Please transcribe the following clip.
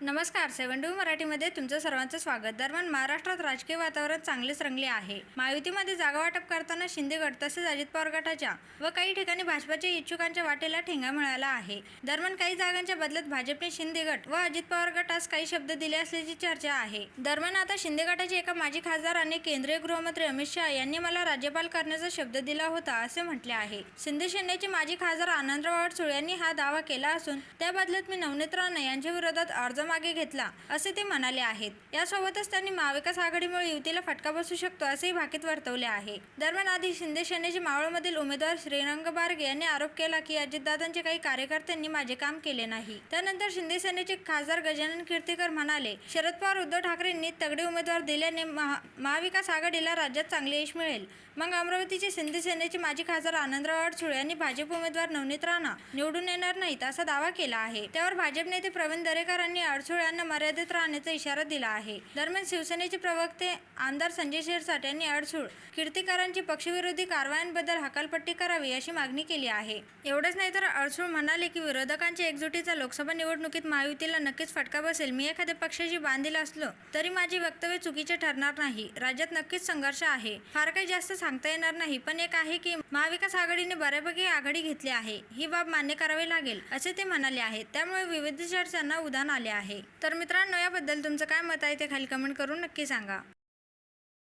नमस्कार सेवन डू मराठीमध्ये तुमचं सर्वांचं स्वागत. दरम्यान महाराष्ट्रात राजकीय वातावरण चांगलेच रंगले आहे. महायुतीमध्ये जागा वाटप करताना शिंदे गट तसेच अजित पवार गटाच्या व काही ठिकाणी भाजपच्या इच्छुकांच्या वाटेला ठेंगा मिळाला आहे. दरम्यान काही जागांच्या बदल्यात भाजपने शिंदे गट व अजित पवार गटास काही शब्द दिले असल्याची चर्चा आहे. दरम्यान आता शिंदे गटाचे एका माजी खासदार आणि केंद्रीय गृहमंत्री अमित शहा यांनी मला राज्यपाल करण्याचा शब्द दिला होता असे म्हटले आहे. शिंदे सेनेचे माजी खासदार आनंदराव अडसूळ यांनी हा दावा केला असून त्या बदल्यात मी नवनीत यांच्या विरोधात अर्ज मागे घेतला असे ते म्हणाले आहेत. यासोबतच त्यांनी महाविकास आघाडीमुळे युतीला फटका बसू शकतो असेही भाकीत वर्तवले आहे. दरम्यान आधी शिंदे सेनेचे मावळमधील उमेदवार श्रीरंग बारगे यांनी आरोप केला की अजितदादांचे काही कार्यकर्त्यांनी माझे काम केले नाही. त्यानंतर शिंदे सेनेचे खासदार गजानन कीर्तीकर म्हणाले शरद पवार उद्धव ठाकरेंनी तगडे उमेदवार दिल्याने महा महाविकास आघाडीला राज्यात चांगले यश मिळेल. मग अमरावतीचे शिंदे सेनेचे माजी खासदार आनंदराव अडसूळ यांनी भाजप उमेदवार नवनीत राणा निवडून येणार नाहीत असा दावा केला आहे. त्यावर भाजप नेते प्रवीण दरेकर यांनी अडसूळ यांना मर्यादित राहण्याचा इशारा दिला आहे. दरम्यान शिवसेनेचे प्रवक्ते आमदार संजय शिरसाट यांनी अडसूळ कीर्तिकारांची पक्षविरोधी कारवायांबद्दल हकालपट्टी करावी अशी मागणी केली आहे. एवढंच नाही तर अडसूळ म्हणाले की विरोधकांच्या एकजुटीचा लोकसभा निवडणुकीत महायुतीला नक्कीच फटका बसेल. मी एखाद्या पक्षाशी बांधील असलो तरी माझे वक्तव्य चुकीचे ठरणार नाही. राज्यात नक्कीच संघर्ष आहे. फार काही जास्त सांगता येणार नाही पण एक आहे की महाविकास आघाडीने बऱ्यापैकी आघाडी घेतली आहे. ही बाब मान्य करावी लागेल असे ते म्हणाले आहेत. त्यामुळे विविध चर्चांना उधाण आले आहे. आहे. तर मित्रांनो याबद्दल तुमचं काय मत आहे ते खाली कमेंट करून नक्की सांगा.